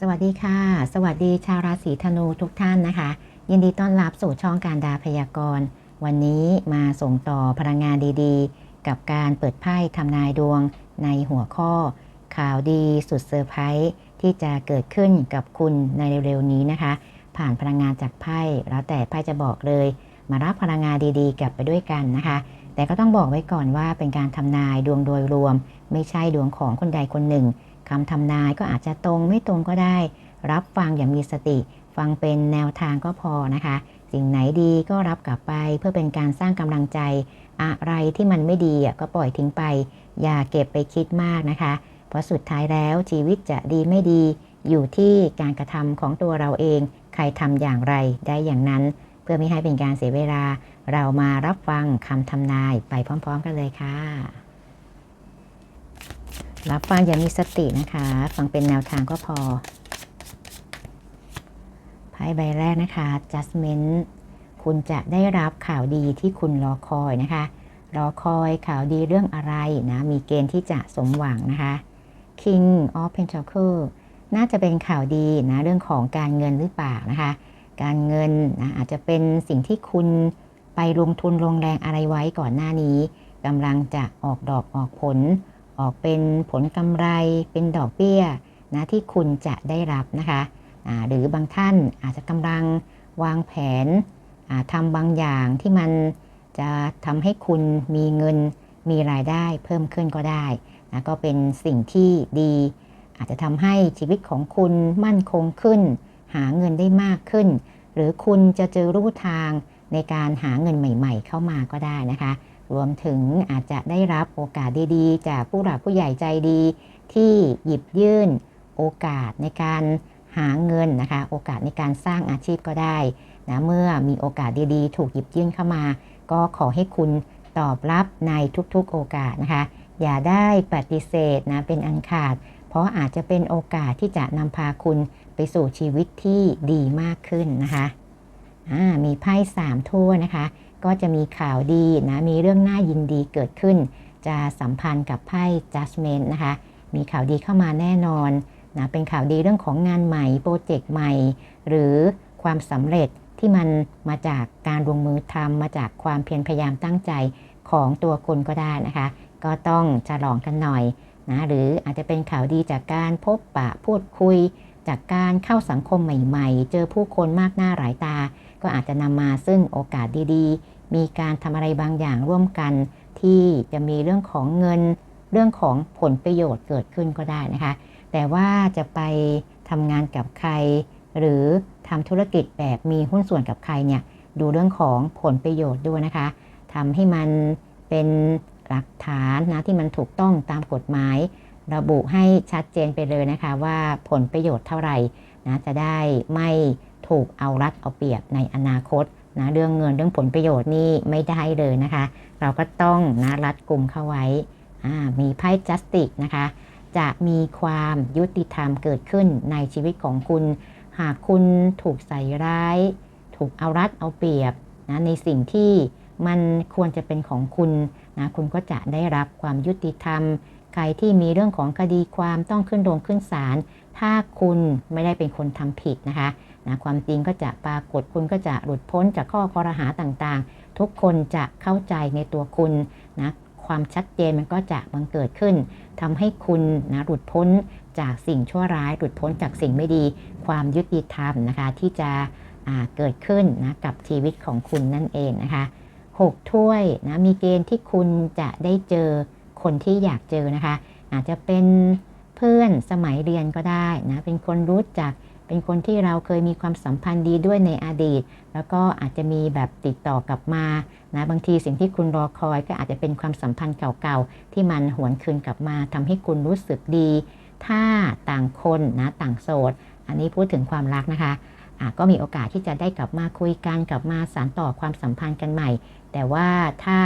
สวัสดีค่ะ สวัสดีชาวราศีธนูทุกท่านนะคะ ยินดีต้อนรับสู่ช่องการดาพยากรณ์ วันนี้มาส่งต่อพลังงานดีๆ กับการเปิดไพ่ทำนายดวงในหัวข้อ ข่าวดีสุดเซอร์ไพรส์ที่จะเกิดขึ้นกับคุณในเร็วๆนี้นะคะ ผ่านพลังงานจากไพ่แล้วแต่ไพ่จะบอกเลย มารับพลังงานดีๆ กลับไปด้วยกันนะคะ แต่ก็ต้องบอกไว้ก่อนว่าเป็นการทำนายดวงโดยรวม ไม่ใช่ดวงของคนใดคนหนึ่ง คำทำนายก็อาจจะตรงไม่ตรงก็ได้ รับฟังอย่างมีสติ ฟังเป็นแนวทางก็พอนะคะ สิ่งไหนดีก็รับกลับไปเพื่อเป็นการสร้างกำลังใจ อะไรที่มันไม่ดีก็ปล่อยทิ้งไป อย่าเก็บไปคิดมากนะคะ เพราะสุดท้ายแล้วชีวิตจะดีไม่ดี อยู่ที่การกระทำของตัวเราเอง ใครทำอย่างไรได้อย่างนั้น เพื่อไม่ให้เป็นการเสียเวลา เรามารับฟังคำทำนายไปพร้อม ๆ กันเลยค่ะ รับฟังอย่ามีสตินะคะ ฟังเป็นแนวทางก็พอไพ่ใบแรกนะคะ Judgment คุณจะได้รับข่าวดีที่คุณรอคอยนะคะ รอคอยข่าวดีเรื่องอะไรนะ มีเกณฑ์ที่จะสมหวังนะคะ King of Pentacles น่าจะเป็นข่าวดีนะเรื่องของการเงินหรือเปล่านะคะ การเงินนะอาจจะเป็นสิ่งที่คุณไปลงทุนลงแรงอะไรไว้ก่อนหน้านี้กำลังจะออกดอกออกผล ออกเป็นผลกำไรเป็นดอกเบี้ยนะที่คุณจะได้รับนะคะะหรือบางท่านอาจจะกำลังวางแผนทำบางอย่างที่มันจะทำให้คุณมีเงินมีรายได้เพิ่มขึ้นก็ได้นะก็เป็นสิ่งที่ดี อาจจะทำให้ชีวิตของคุณมั่นคงขึ้น หาเงินได้มากขึ้น หรือคุณจะเจอรูทางในการหาเงินใหม่ ๆ เข้ามาก็ได้นะคะ รวมถึงอาจจะได้รับโอกาสดีๆ จากผู้หลักผู้ใหญ่ใจดี ที่หยิบยื่นโอกาสในการหาเงินนะคะ โอกาสในการสร้างอาชีพก็ได้นะเมื่อมีโอกาสดีๆ ถูกหยิบยื่นเข้ามา ก็ขอให้คุณตอบรับในทุกๆโอกาสนะคะ อย่าได้ปฏิเสธนะเป็นอันขาด เพราะอาจจะเป็นโอกาสที่จะนำพาคุณไปสู่ชีวิตที่ดีมากขึ้นนะคะมีไพ่สามทั่วนะคะ ก็จะมีข่าวดีนะมีเรื่องน่ายินดีเกิดขึ้น จะสัมพันธ์กับไพ่ judgment นะคะมีข่าวดีเข้ามาแน่นอนนะเป็นข่าวดีเรื่องของงานใหม่โปรเจกต์ใหม่ หรือความสำเร็จที่มันมาจากการลงมือทำมาจากความเพียรพยายามตั้งใจของตัวคนก็ได้นะคะ ก็ต้องฉลองกันหน่อยนะหรืออาจจะเป็นข่าวดีจากการพบปะพูดคุย จากการเข้าสังคมใหม่ ๆ เจอผู้คนมากหน้าหลายตา ก็อาจจะนำมาซึ่งโอกาสดีๆ มีการทำอะไรบางอย่างร่วมกัน ที่จะมีเรื่องของเงิน เรื่องของผลประโยชน์เกิดขึ้นก็ได้นะคะ แต่ว่าจะไปทำงานกับใคร หรือทำธุรกิจแบบมีหุ้นส่วนกับใครเนี่ยดูเรื่องของผลประโยชน์ด้วยนะคะทำให้มันเป็นหลักฐานนะที่มันถูกต้องตามกฎหมาย ระบุให้ชัดเจนไปเลยนะคะว่าผลประโยชน์เท่าไหร่นะจะได้ไม่ ถูกเอารัดเอาเปรียบในอนาคตนะเรื่องเงินเรื่องผลประโยชน์นี่ไม่ได้เลยนะคะ เราก็ต้องนะรัดกลุ่มเข้าไว้มีไพ่จัสติกนะคะ จะมีความยุติธรรมเกิดขึ้นในชีวิตของคุณ หากคุณถูกใส่ร้าย ถูกเอารัดเอาเปรียบนะในสิ่งที่มันควรจะเป็นของคุณนะคุณก็จะได้รับความยุติธรรม ใครที่มีเรื่องของคดีความต้องขึ้นโรงขึ้นศาลถ้าคุณไม่ได้เป็นคนทำผิดนะคะ นะความจริงก็จะปรากฏคุณก็จะหลุดพ้นจากข้อคอรหาต่างๆ ทุกคนจะเข้าใจในตัวคุณนะความชัดเจนมันก็จะบังเกิดขึ้นทำให้คุณนะหลุดพ้นจากสิ่งชั่วร้าย หลุดพ้นจากสิ่งไม่ดี ความยุติธรรมนะคะที่จะเกิดขึ้นนะกับชีวิตของคุณนั่นเองนะคะ6ถ้วยนะมีเกณฑ์ที่คุณจะได้เจอคนที่อยากเจอนะคะ อาจจะเป็นเพื่อนสมัยเรียนก็ได้นะเป็นคนรู้จัก เป็นคนที่เราเคยมีความสัมพันธ์ดีด้วยในอดีต แล้วก็อาจจะมีแบบติดต่อกลับมานะบางทีสิ่งที่คุณรอคอยก็อาจจะเป็นความสัมพันธ์เก่าๆ ที่มันหวนคืนกลับมาทำให้คุณรู้สึกดี ถ้าต่างคนนะต่างโสด อันนี้พูดถึงความรักนะคะะก็มีโอกาสที่จะได้กลับมาคุยกันกลับมาสานต่อความสัมพันธ์กันใหม่ แต่ว่าถ้า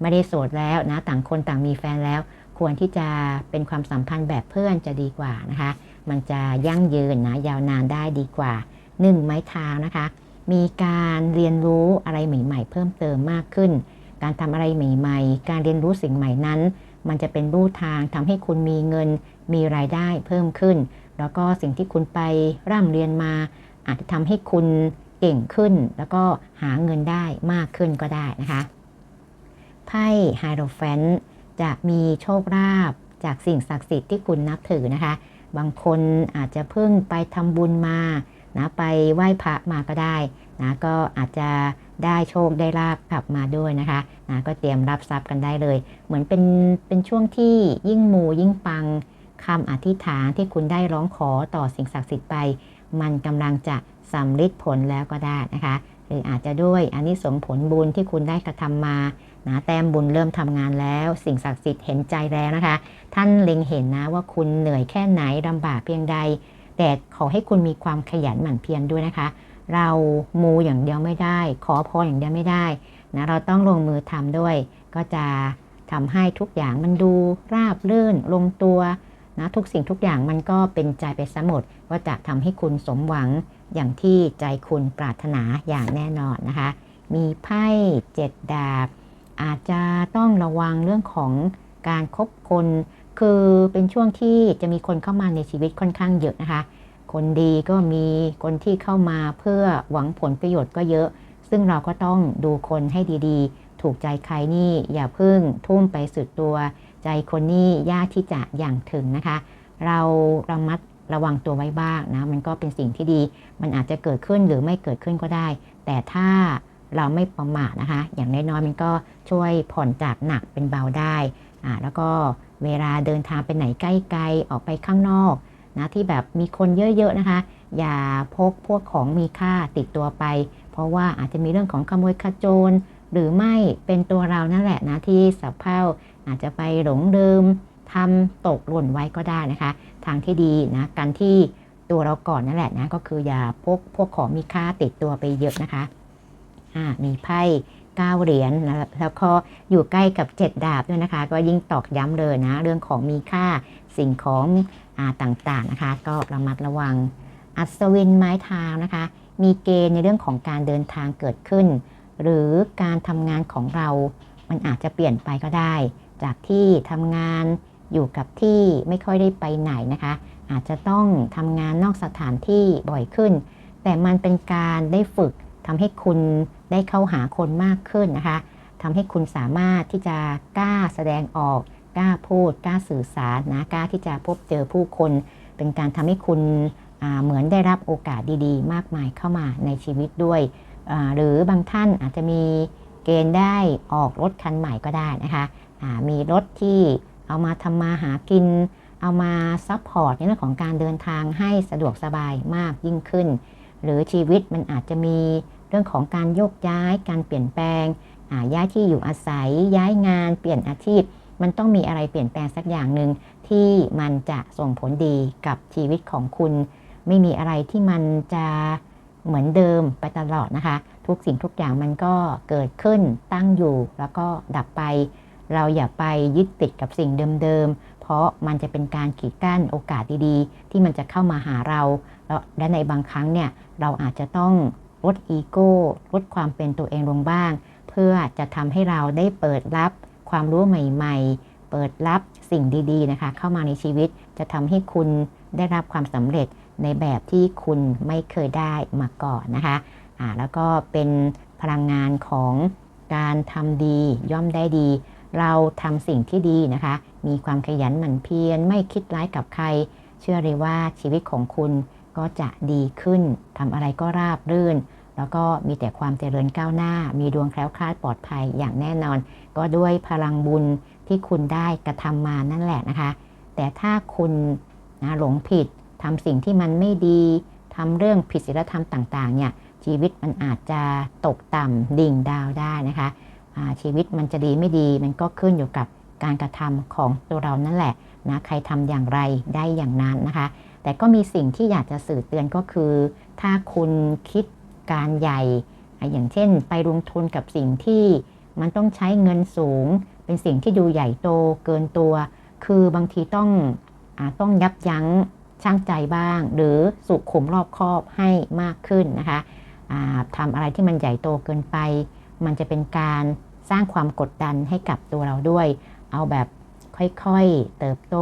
ไม่ได้โสดแล้วนะต่างคนต่างมีแฟนแล้ว ควรที่จะเป็นความสัมพันธ์แบบเพื่อนจะดีกว่านะคะ มันจะยั่งยืนนะยาวนานได้ดีกว่า 1 ไม้เท้านะคะ มีการเรียนรู้อะไรใหม่ ๆ เพิ่มเติมมากขึ้น การทำอะไรใหม่ ๆ การเรียนรู้สิ่งใหม่นั้น มันจะเป็นรูทางทำให้คุณมีเงิน มีรายได้เพิ่มขึ้น แล้วก็สิ่งที่คุณไปร่ำเรียนมา อาจจะทำให้คุณเก่งขึ้น แล้วก็หาเงินได้มากขึ้นก็ได้นะคะไพ่ไฮโรแฟนจะมีโชคลาภจากสิ่งศักดิ์สิทธิ์ที่คุณนับถือนะคะ บางคนอาจจะเพิ่งไปทำบุญมานะไปไหว้พระมาก็ได้นะก็อาจจะได้โชคได้ลาบกลับมาด้วยนะคะนะก็เตรียมรับทรัพย์กันได้เลย เหมือนเป็นเป็นช่วงที่ยิ่งมูยิ่งปังคำอธิษฐานที่คุณได้ร้องขอต่อสิ่งศักดิ์สิทธิ์ไป มันกำลังจะสำลิดผลแล้วก็ได้นะคะ หรืออาจจะด้วยอันนี้สงส์ผลบุญที่คุณได้กระทำมา นะแต้มบุญเริ่มทำงานแล้ว สิ่งศักดิ์สิทธิ์เห็นใจแล้วนะคะ ท่านเล็งเห็นนะว่าคุณเหนื่อยแค่ไหนลำบากเพียงใด แต่ขอให้คุณมีความขยันหมั่นเพียรด้วยนะคะ เรามูอย่างเดียวไม่ได้ ขอพรอย่างเดียวไม่ได้นะเราต้องลงมือทำด้วย ก็จะทำให้ทุกอย่างมันดูราบรื่นลงตัวนะทุกสิ่งทุกอย่างมันก็เป็นใจไปสมดว่าจะทำให้คุณสมหวังอย่างที่ใจคุณปรารถนาอย่างแน่นอนนะคะ มีไพ่เจ็ดดาบ อาจจะต้องระวังเรื่องของการคบคน คือเป็นช่วงที่จะมีคนเข้ามาในชีวิตค่อนข้างเยอะนะคะ คนดีก็มีคนที่เข้ามาเพื่อหวังผลประโยชน์ก็เยอะ ซึ่งเราก็ต้องดูคนให้ดีๆ ถูกใจใครนี่อย่าเพิ่งทุ่มไปสุดตัว ใจคนนี่ยากที่จะอย่างถึงนะคะ เราระมัดระวังตัวไว้บ้างนะ มันก็เป็นสิ่งที่ดี มันอาจจะเกิดขึ้นหรือไม่เกิดขึ้นก็ได้ แต่ถ้า เราไม่ประมาทนะคะ อย่างน้อยๆมันก็ช่วยผ่อนจากหนักเป็นเบาได้อ่าแล้วก็เวลาเดินทางไปไหนใกล้ๆออกไปข้างนอกนะที่แบบมีคนเยอะๆนะคะ อย่าพกพวกของมีค่าติดตัวไป เพราะว่าอาจจะมีเรื่องของขโมยขโจร หรือไม่เป็นตัวเรานั่นแหละนะที่สับเพร่าอาจจะไปหลงลืมทำตกหล่นไว้ก็ได้นะคะ ทางที่ดีนะการที่ตัวเราก่อนนั่นแหละนะก็คืออย่าพกพวกของมีค่าติดตัวไปเยอะนะคะ มีไพ่เก้าเหรียญแล้วก็อยู่ใกล้กับเจ็ดดาบด้วยนะคะ ก็ยิ่งตอกย้ำเลยนะ เรื่องของมีค่าสิ่งของอ่าต่างๆนะคะ ก็ระมัดระวัง อัศวินไม้เท้านะคะ มีเกณฑ์ในเรื่องของการเดินทางเกิดขึ้น หรือการทำงานของเรา มันอาจจะเปลี่ยนไปก็ได้ จากที่ทำงานอยู่กับที่ไม่ค่อยได้ไปไหนนะคะ อาจจะต้องทำงานนอกสถานที่บ่อยขึ้น แต่มันเป็นการได้ฝึกทำให้คุณ ได้เข้าหาคนมากขึ้นนะคะทำให้คุณสามารถที่จะกล้าแสดงออก กล้าพูด กล้าสื่อสารนะกล้าที่จะพบเจอผู้คน เป็นการทำให้คุณเหมือนได้รับโอกาสดีๆ มากมายเข้ามาในชีวิตด้วยหรือบางท่านอาจจะมีเกณฑ์ได้ออกรถคันใหม่ก็ได้นะคะมีรถที่เอามาทำมาหากิน เอามาซัพพอร์ตในเรื่องของการเดินทางให้สะดวกสบายมากยิ่งขึ้น หรือชีวิตมันอาจจะมี เรื่องของการโยกย้าย การเปลี่ยนแปลงย้ายที่อยู่อาศัย ย้ายงานเปลี่ยนอาชีพ มันต้องมีอะไรเปลี่ยนแปลงสักอย่างหนึ่งที่มันจะส่งผลดีกับชีวิตของคุณ ไม่มีอะไรที่มันจะเหมือนเดิมไปตลอดนะคะ ทุกสิ่งทุกอย่างมันก็เกิดขึ้นตั้งอยู่แล้วก็ดับไป เราอย่าไปยึดติดกับสิ่งเดิมๆ เพราะมันจะเป็นการขีดกั้นโอกาสดีๆ ที่มันจะเข้ามาหาเรา และในบางครั้งเนี่ยเราอาจจะต้อง ลดอีโก้ลดความเป็นตัวเองลงบ้าง เพื่อจะทำให้เราได้เปิดรับความรู้ใหม่ๆ เปิดรับสิ่งดีๆนะคะเข้ามาในชีวิตจะทำให้คุณได้รับความสำเร็จในแบบที่คุณไม่เคยได้มาก่อนนะคะอ่าแล้วก็เป็นพลังงานของการทำดีย่อมได้ดี เราทำสิ่งที่ดีนะคะ มีความขยันหมั่นเพียรไม่คิดร้ายกับใคร เชื่อเลยว่าชีวิตของคุณ ก็จะดีขึ้นทำอะไรก็ราบรื่น แล้วก็มีแต่ความเจริญก้าวหน้า มีดวงแคล้วคลาดปลอดภัยอย่างแน่นอน ก็ด้วยพลังบุญที่คุณได้กระทำมานั่นแหละนะคะ แต่ถ้าคุณนะหลงผิดทำสิ่งที่มันไม่ดีทำเรื่องผิดศีลธรรมต่างๆเนี่ยชีวิตมันอาจจะตกต่ำดิ่งดาวได้นะคะชีวิตมันจะดีไม่ดีมันก็ขึ้นอยู่กับการกระทำของตัวเรานั่นแหละนะใครทำอย่างไรได้อย่างนั้นนะคะ แต่ก็มีสิ่งที่อยากจะสื่อเตือนก็คือ ถ้าคุณคิดการใหญ่ อย่างเช่น ไปลงทุนกับสิ่งที่มันต้องใช้เงินสูง เป็นสิ่งที่ดูใหญ่โตเกินตัว คือบางทีต้องอต้องยับยั้งช่างใจบ้าง หรือสุขุมรอบคอบให้มากขึ้นนะคะทำอะไรที่มันใหญ่โตเกินไป มันจะเป็นการสร้างความกดดันให้กับตัวเราด้วย เอาแบบค่อยๆ เติบโต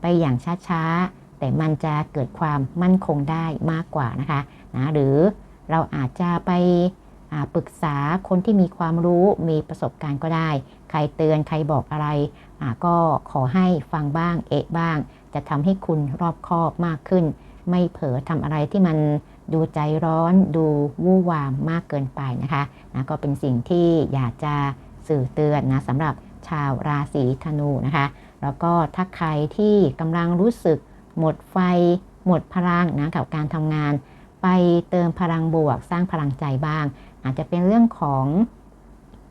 ไปอย่างช้าๆ แต่มันจะเกิดความมั่นคงได้มากกว่านะคะนะหรือเราอาจจะไปปรึกษาคนที่มีความรู้มีประสบการณ์ก็ได้ ใครเตือนใครบอกอะไร ก็ขอให้ฟังบ้างเอะบ้าง จะทำให้คุณรอบคอบมากขึ้น ไม่เผลอทำอะไรที่มันดูใจร้อนดูวู่วามมากเกินไปนะคะนะก็เป็นสิ่งที่อยากจะสื่อเตือนนะสำหรับชาวราศีธนูนะคะ แล้วก็ถ้าใครที่กำลังรู้สึก หมดไฟ หมดพลังนะกับการทำงาน ไปเติมพลังบวกสร้างพลังใจบ้าง อาจจะเป็นเรื่องของ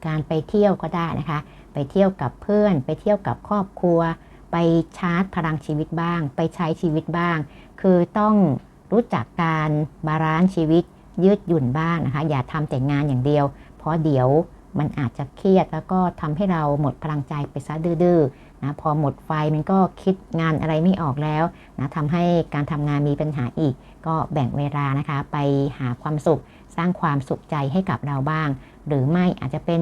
การไปเที่ยวก็ได้นะคะ ไปเที่ยวกับเพื่อน ไปเที่ยวกับครอบครัว ไปชาร์จพลังชีวิตบ้าง ไปใช้ชีวิตบ้าง คือต้องรู้จักการบาลานซ์ชีวิตยืดหยุ่นบ้างนะคะ อย่าทำแต่งานอย่างเดียว เพราะเดี๋ยวมันอาจจะเครียดแล้วก็ทำให้เราหมดพลังใจไปซะดื้อ นะพอหมดไฟมันก็คิดงานอะไรไม่ออกแล้วนะทำให้การทำงานมีปัญหาอีก ก็แบ่งเวลานะคะ ไปหาความสุข สร้างความสุขใจให้กับเราบ้าง หรือไม่อาจจะเป็น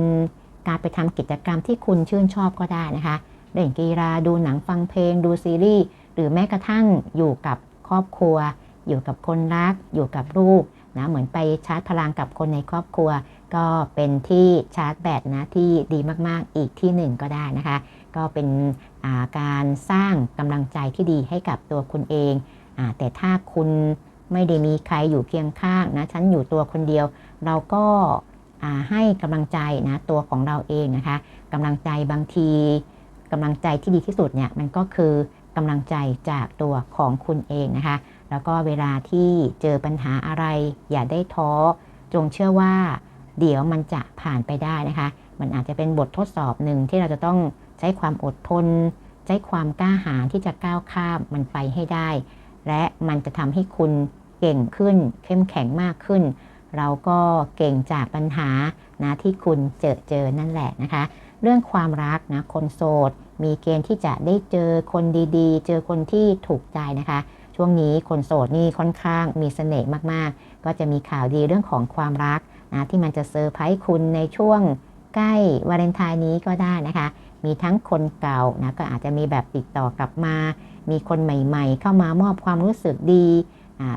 การไปทำกิจกรรมที่คุณชื่นชอบก็ได้นะคะเล่นกีฬาดูหนังฟังเพลง ดูซีรีส์หรือแม้กระทั่งอยู่กับครอบครัว อยู่กับคนรัก อยู่กับลูกนะเหมือนไปชาร์จพลังกับคนในครอบครัว ก็เป็นที่ชาร์จแบตนะที่ดีมากๆอีกที่หนึ่งก็ได้นะคะ ก็เป็นการสร้างกำลังใจที่ดีให้กับตัวคุณเองอแต่ถ้าคุณไม่ได้มีใครอยู่เคียงข้างนะฉันอยู่ตัวคนเดียว เราก็ให้กำลังใจนะตัวของเราเองนะคะกำลังใจบางทีกำลังใจที่ดีที่สุดเนี่ยมันก็คือกำลังใจจากตัวของคุณเองนะคะ แล้วก็เวลาที่เจอปัญหาอะไร อย่าได้ท้อ จงเชื่อว่า เดี๋ยวมันจะผ่านไปได้นะคะ มันอาจจะเป็นบททดสอบหนึ่งที่เราจะต้อง ใช้ความอดทน ใช้ความกล้าหาญที่จะก้าวข้ามมันไปให้ได้ และมันจะทำให้คุณเก่งขึ้น เข้มแข็งมากขึ้น เราก็เก่งจากปัญหานะที่คุณเจอเจอนั่นแหละนะคะ เรื่องความรักนะคนโสด มีเกณฑ์ที่จะได้เจอคนดีๆ เจอคนที่ถูกใจนะคะช่วงนี้คนโสดนี่ค่อนข้างมีเสน่ห์มากๆ ก็จะมีข่าวดีเรื่องของความรักนะที่มันจะเซอร์ไพรส์คุณในช่วงใกล้วาเลนไทน์นี้ก็ได้นะคะ มีทั้งคนเก่านะก็อาจจะมีแบบติดต่อกลับมา มีคนใหม่ๆ เข้ามามอบความรู้สึกดี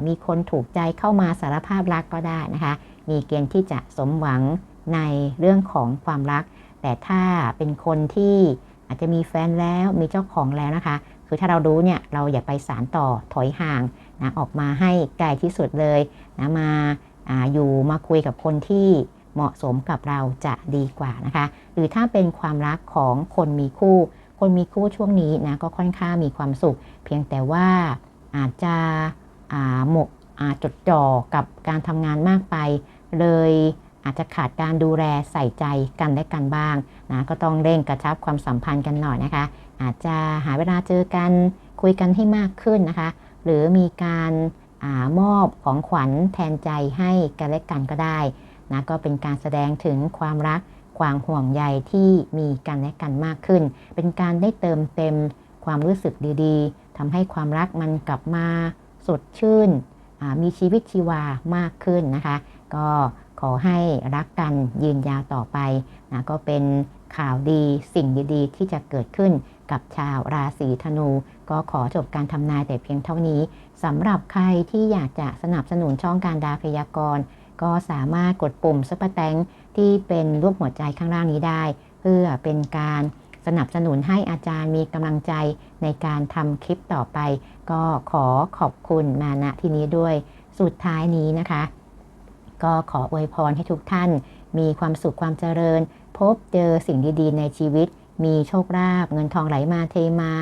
มีคนถูกใจเข้ามาสารภาพรักก็ได้นะคะ มีเกณฑ์ที่จะสมหวังในเรื่องของความรัก แต่ถ้าเป็นคนที่อาจจะมีแฟนแล้วมีเจ้าของแล้วนะคะ คือถ้าเรารู้เนี่ยเราอย่าไปสารต่อถอยห่างนะออกมาให้ไกลที่สุดเลยนะมาออยู่มาคุยกับคนที่ เหมาะสมกับเราจะดีกว่านะคะ หรือถ้าเป็นความรักของคนมีคู่ คนมีคู่ช่วงนี้นะก็ค่อนข้างมีความสุข เพียงแต่ว่าอาจจะหมกจดจ่อกับการทำงานมากไป เลยอาจจะขาดการดูแลใส่ใจกันและกันบ้างนะก็ต้องเร่งกระชับความสัมพันธ์กันหน่อยนะคะ อาจจะหาเวลาเจอกันคุยกันให้มากขึ้นนะคะ หรือมีการอามอบของขวัญแทนใจให้กันและกันก็ได้ นะก็เป็นการแสดงถึงความรักความห่วงใยที่มีกันและกันมากขึ้น เป็นการได้เติมเต็มความรู้สึกดีๆทำให้ความรักมันกลับมาสดชื่น มีชีวิตชีวามากขึ้นนะคะ ก็ขอให้รักกันยืนยาวต่อไปนะก็เป็นข่าวดีสิ่งดีๆ ที่จะเกิดขึ้นกับชาวราศีธนู ก็ขอจบการทำนายแต่เพียงเท่านี้สำหรับใครที่อยากจะสนับสนุนช่องการดาพยากรณ์ ก็สามารถกดปุ่มซุปเปอร์แตงที่เป็นรูปหัวใจข้างล่างนี้ได้ เพื่อเป็นการสนับสนุนให้อาจารย์มีกำลังใจในการทำคลิปต่อไป ก็ขอขอบคุณมาณที่นี้ด้วย สุดท้ายนี้นะคะ ก็ขออวยพรให้ทุกท่าน มีความสุขความเจริญ พบเจอสิ่งดีๆ ในชีวิต มีโชคลาภเงินทองไหลมาเทมา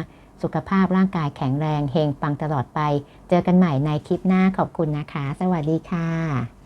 สุขภาพร่างกายแข็งแรงเฮงปังตลอดไป เจอกันใหม่ในคลิปหน้าขอบคุณนะคะ สวัสดีค่ะ